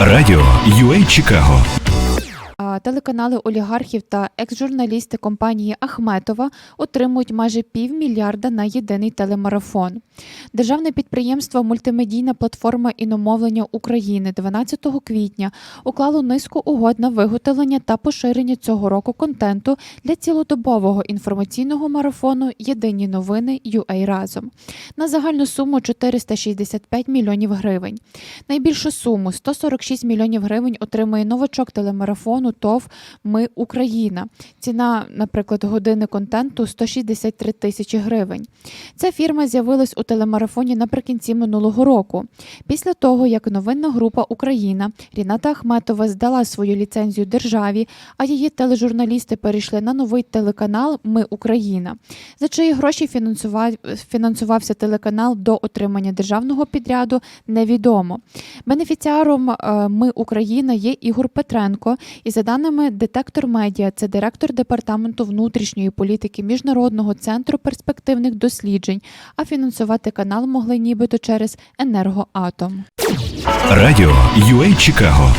Радіо UA Чикаго Телеканали олігархів та екс-журналісти компанії Ахметова отримують майже півмільярда на єдиний телемарафон. Державне підприємство Мультимедійна платформа іномовлення України 12 квітня уклало низку угод на виготовлення та поширення цього року контенту для цілодобового інформаційного марафону Єдині новини UA разом на загальну суму 465 мільйонів гривень. Найбільшу суму 146 мільйонів гривень отримує новачок телемарафону ТОВ Ми Україна. Ціна, наприклад, години контенту 163 тисячі гривень. Ця фірма з'явилась у телемарафоні наприкінці минулого року. Після того, як новинна група Україна Ріната Ахметова здала свою ліцензію державі, а її тележурналісти перейшли на новий телеканал Ми Україна. За чиї гроші фінансувався телеканал до отримання державного підряду, невідомо. Бенефіціаром е, Ми Україна є Ігор Петренко. І за даними Детектор Медіа, це директор департаменту внутрішньої політики Міжнародного центру перспективних досліджень. А фінансувати канал могли нібито через енергоатом. Радіо UA Чикаго